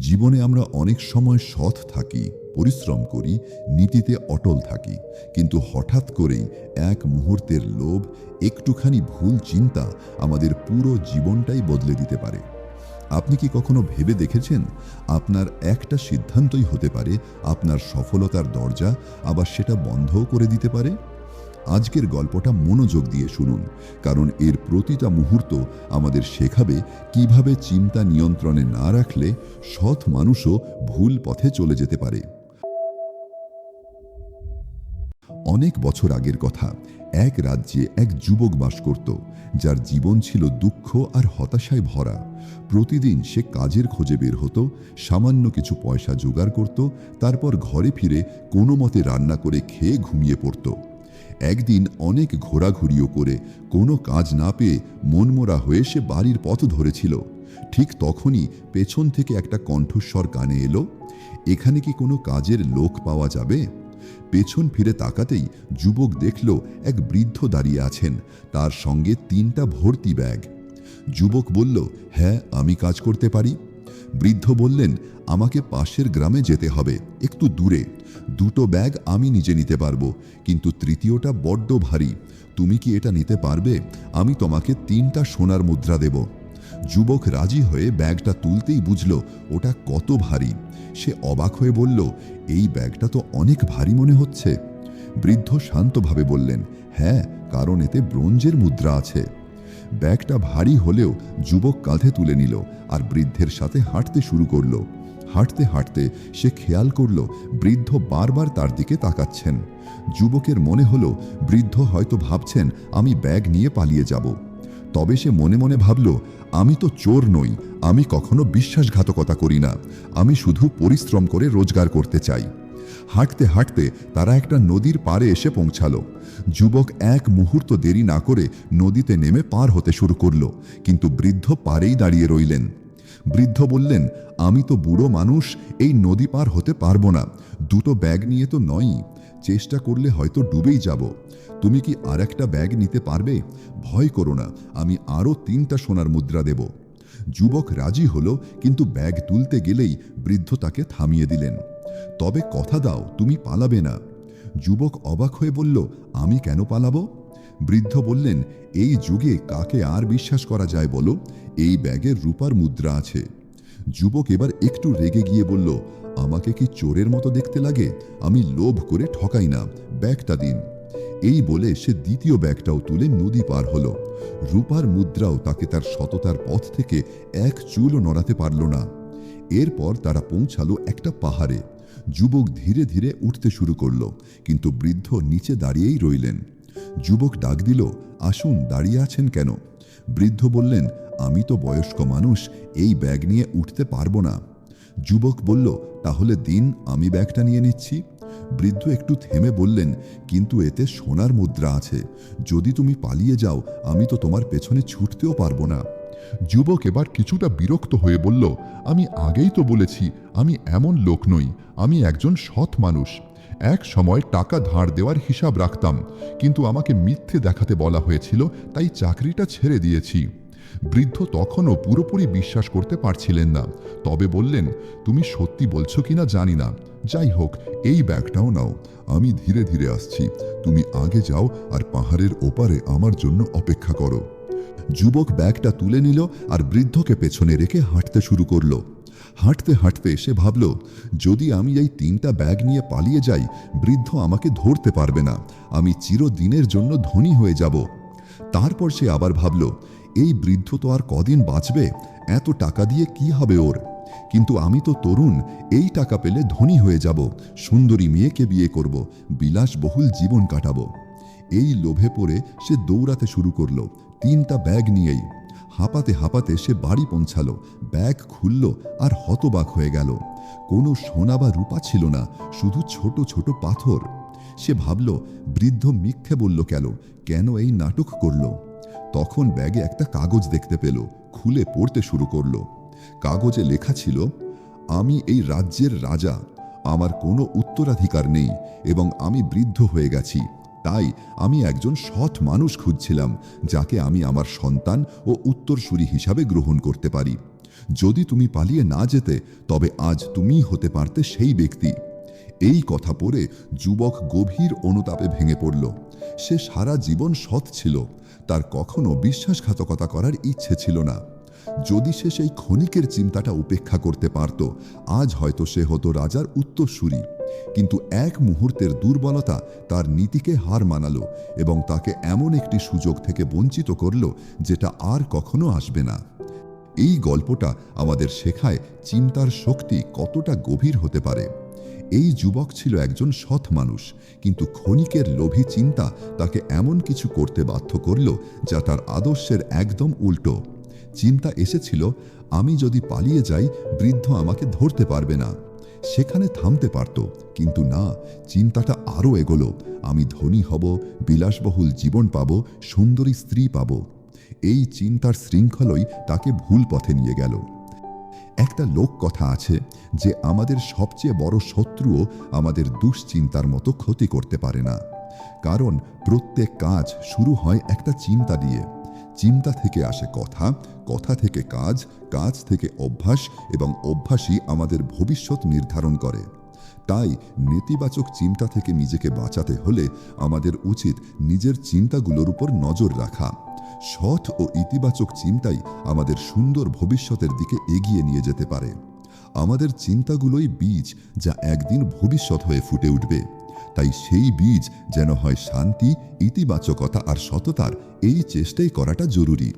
জীবনে আমরা অনেক সময় সৎ থাকি, পরিশ্রম করি, নীতিতে অটল থাকি, কিন্তু হঠাৎ করেই এক মুহূর্তের লোভ, একটুখানি ভুল চিন্তা আমাদের পুরো জীবনটাই বদলে দিতে পারে। আপনি কি কখনো ভেবে দেখেছেন? আপনার একটা সিদ্ধান্তই হতে পারে, আপনার সফলতার দরজা আবার সেটা বন্ধও করে দিতে পারে? আজকের গল্পটা মনোযোগ দিয়ে শুনুন, কারণ এর প্রতিটা মুহূর্ত আমাদের শেখাবে কীভাবে চিন্তা নিয়ন্ত্রণে না রাখলে সৎ মানুষও ভুল পথে চলে যেতে পারে। অনেক বছর আগের কথা, এক রাজ্যে এক যুবক বাস করত, যার জীবন ছিল দুঃখ আর হতাশায় ভরা। প্রতিদিন সে কাজের খোঁজে বের হতো, সামান্য কিছু পয়সা জোগাড় করত, তারপর ঘরে ফিরে কোনো মতে রান্না করে খেয়ে ঘুমিয়ে পড়ত। একদিন অনেক ঘোরাঘুরিও করে কোনো কাজ না পেয়ে মনমরা হয়ে সে বাড়ির পথ ধরেছিল। ঠিক তখনই পেছন থেকে একটা কণ্ঠস্বর কানে এলো, এখানে কি কোনো কাজের লোক পাওয়া যাবে? পেছন ফিরে তাকাতেই যুবক দেখল এক বৃদ্ধ দাঁড়িয়ে আছেন, তার সঙ্গে তিনটা ভর্তি ব্যাগ। যুবক বলল হ্যাঁ আমি কাজ করতে পারি। বৃদ্ধ বললেন, আমাকে পাশের গ্রামে যেতে হবে, একটু দূরে। দুটো ব্যাগ আমি নিজে নিতে পারব, কিন্তু তৃতীয়টা বড্ড ভারী। তুমি কি এটা নিতে পারবে? আমি তোমাকে তিনটা সোনার মুদ্রা দেব। যুবক রাজি হয়ে ব্যাগটা তুলতেই বুঝল, ওটা কত ভারী। সে অবাক হয়ে বলল, এই ব্যাগটা তো অনেক ভারী মনে হচ্ছে। বৃদ্ধ শান্তভাবে বললেন হ্যাঁ কারণ এতে ব্রোঞ্জের মুদ্রা আছে। ব্যাগটা ভারী হলেও যুবক কাঁধে তুলে নিল আর বৃদ্ধের সাথে হাঁটতে শুরু করল। হাঁটতে হাঁটতে সে খেয়াল করল বৃদ্ধ বারবার তার দিকে তাকাচ্ছেন। যুবকের মনে হলো, বৃদ্ধ হয়তো ভাবছেন, আমি ব্যাগ নিয়ে পালিয়ে যাব। তবে সে মনে মনে ভাবল, আমি তো চোর নই, আমি কখনো বিশ্বাসঘাতকতা করি না, আমি শুধু পরিশ্রম করে রোজগার করতে চাই। হাঁটতে হাঁটতে তারা একটা নদীর পাড়ে এসে পৌঁছালো। যুবক এক মুহূর্ত দেরি না করে নদীতে নেমে পার হতে শুরু করল, কিন্তু বৃদ্ধ পারেই দাঁড়িয়ে রইলেন। বৃদ্ধ বললেন, আমি তো বুড়ো মানুষ, এই নদী পার হতে পারব না। দুটো ব্যাগ নিয়ে তো নয়ই। চেষ্টা করলে হয়তো ডুবেই যাব। তুমি কি আর একটা ব্যাগ নিতে পারবে? ভয় করো না, আমি আরও তিনটা সোনার মুদ্রা দেব। যুবক রাজি হলো, কিন্তু ব্যাগ তুলতে গেলেই বৃদ্ধ তাকে থামিয়ে দিলেন। তবে কথা দাও, তুমি পালাবে না। যুবক অবাক হয়ে বলল, আমি কেন পালাবো? বৃদ্ধ বললেন, এই যুগে কাকে আর বিশ্বাস করা যায় বলো? এই ব্যাগের রূপার মুদ্রা আছে। যুবক এবার একটু রেগে গিয়ে বলল, আমাকে কি চোরের মতো দেখতে লাগে? আমি লোভ করে ঠকাই না, ব্যাগটা দিন। এই বলে সে দ্বিতীয় ব্যাগটাও তুলে নদী পার হলো। রূপার মুদ্রাও তাকে তার সততার পথ থেকে এক চুলও নড়াতে পারল না। এরপর তারা পৌঁছালো একটা পাহাড়ে। যুবক ধীরে ধীরে উঠতে শুরু করল, কিন্তু বৃদ্ধ নিচে দাঁড়িয়েই রইলেন। যুবক ডাক দিল, আসুন, দাঁড়িয়ে আছেন কেন? বৃদ্ধ বললেন, আমি তো বয়স্ক মানুষ, এই ব্যাগ নিয়ে উঠতে পারব না। যুবক বলল, তাহলে দিন, আমি ব্যাগটা নিয়ে নিচ্ছি। বৃদ্ধ একটু থেমে বললেন, কিন্তু এতে সোনার মুদ্রা আছে। যদি তুমি পালিয়ে যাও, আমি তো তোমার পেছনে ছুটতেও পারব না। যুবক এবার কিছুটা বিরক্ত হয়ে বলল, আমি আগেই তো বলেছি, আমি এমন লোক নই, আমি একজন সৎ মানুষ। এক সময় টাকা ধার দেওয়ার হিসাব রাখতাম, কিন্তু আমাকে মিথ্যে দেখাতে বলা হয়েছিল, তাই চাকরিটা ছেড়ে দিয়েছি। বৃদ্ধ তখনও পুরোপুরি বিশ্বাস করতে পারছিলেন না। তবে বললেন, তুমি সত্যি বলছো কিনা জানি না। যাই হোক, এই ব্যাগটাও নাও। আমি ধীরে ধীরে আসছি। তুমি আগে যাও আর পাহাড়ের ওপারে আমার জন্য অপেক্ষা করো। যুবক ব্যাগটা তুলে নিল আর বৃদ্ধকে পেছনে রেখে হাঁটতে শুরু করল। হাঁটতে হাঁটতে সে ভাবল, যদি আমি এই তিনটা ব্যাগ নিয়ে পালিয়ে যাই, বৃদ্ধ আমাকে ধরতে পারবে না। আমি চিরদিনের জন্য ধনী হয়ে যাব। তারপর সে আবার ভাবল, এই বৃদ্ধ তো আর কদিন বাঁচবে, এত টাকা দিয়ে কি হবে ওর? কিন্তু আমি তো তরুণ, এই টাকা পেলে ধনী হয়ে যাব, সুন্দরী মেয়েকে বিয়ে করব, বিলাসবহুল জীবন কাটাবো। এই লোভে পড়ে সে দৌড়াতে শুরু করল। তিনটা ব্যাগ নিয়েই। হাঁপাতে হাঁপাতে সে বাড়ি পৌঁছালো। ব্যাগ খুলল আর হতবাক হয়ে গেল। কোনো সোনা বা রূপা ছিল না, শুধু ছোট ছোট পাথর। সে ভাবল, বৃদ্ধ মিথ্যে বলল কেন? কেন এই নাটক করল? তখন ব্যাগে একটা কাগজ দেখতে পেল, খুলে পড়তে শুরু করল। কাগজে লেখা ছিল, আমি এই রাজ্যের রাজা। আমার কোনো উত্তরাধিকার নেই এবং আমি বৃদ্ধ হয়ে গেছি। তাই আমি একজন সৎ মানুষ খুঁজছিলাম, যাকে আমি আমার সন্তান ও উত্তরসূরি হিসাবে গ্রহণ করতে পারি। যদি তুমি পালিয়ে না যেতে, তবে আজ তুমি হতে পারতে সেই ব্যক্তি। এই কথা পড়ে যুবক গভীর অনুতাপে ভেঙে পড়ল। সে সারা জীবন সৎ ছিল, তার কখনো বিশ্বাসঘাতকতা করার ইচ্ছে ছিল না। যদি সে সেই ক্ষণিকের চিন্তাটা উপেক্ষা করতে পারত, আজ হয়তো সে হতো রাজার উত্তরসূরি। কিন্তু এক মুহূর্তের দুর্বলতা তার নীতিকে হার মানালো এবং তাকে এমন একটি সুযোগ থেকে বঞ্চিত করল যেটা আর কখনো আসবে না। এই গল্পটা আমাদের শেখায় চিন্তার শক্তি কতটা গভীর হতে পারে। এই যুবক ছিল একজন সৎ মানুষ, কিন্তু ক্ষণিকের লোভী চিন্তা তাকে এমন কিছু করতে বাধ্য করল যা তার আদর্শের একদম উল্টো। চিন্তা এসেছিল, আমি যদি পালিয়ে যাই, বৃদ্ধ আমাকে ধরতে পারবে না। সেখানে থামতে পারত, কিন্তু না, চিন্তাটা আরও এগোলো। আমি ধনী হব, বিলাসবহুল জীবন পাব, সুন্দরী স্ত্রী পাব। এই চিন্তার শৃঙ্খলই তাকে ভুল পথে নিয়ে গেল। একটা লোক কথা আছে যে, আমাদের সবচেয়ে বড় শত্রুও আমাদের দুশ্চিন্তার মতো ক্ষতি করতে পারে না। কারণ প্রত্যেক কাজ শুরু হয় একটা চিন্তা দিয়ে। চিন্তা থেকে আসে কথা কথা থেকে কাজ কাজ থেকে অভ্যাস এবং অভ্যাসই আমাদের ভবিষ্যৎ নির্ধারণ করে। তাই নেতিবাচক চিন্তা থেকে নিজেকে বাঁচাতে হলে আমাদের উচিত নিজের চিন্তাগুলোর উপর নজর রাখা। সৎ ও ইতিবাচক চিন্তাই আমাদের সুন্দর ভবিষ্যতের দিকে এগিয়ে নিয়ে যেতে পারে। আমাদের চিন্তাগুলোই বীজ যা একদিন ভবিষ্যৎ হয়ে ফুটে উঠবে। তাই সেই বীজ যেন হয় শান্তি ইতিবাচকতা আর সততার এই চেষ্টাই করাটা জরুরি।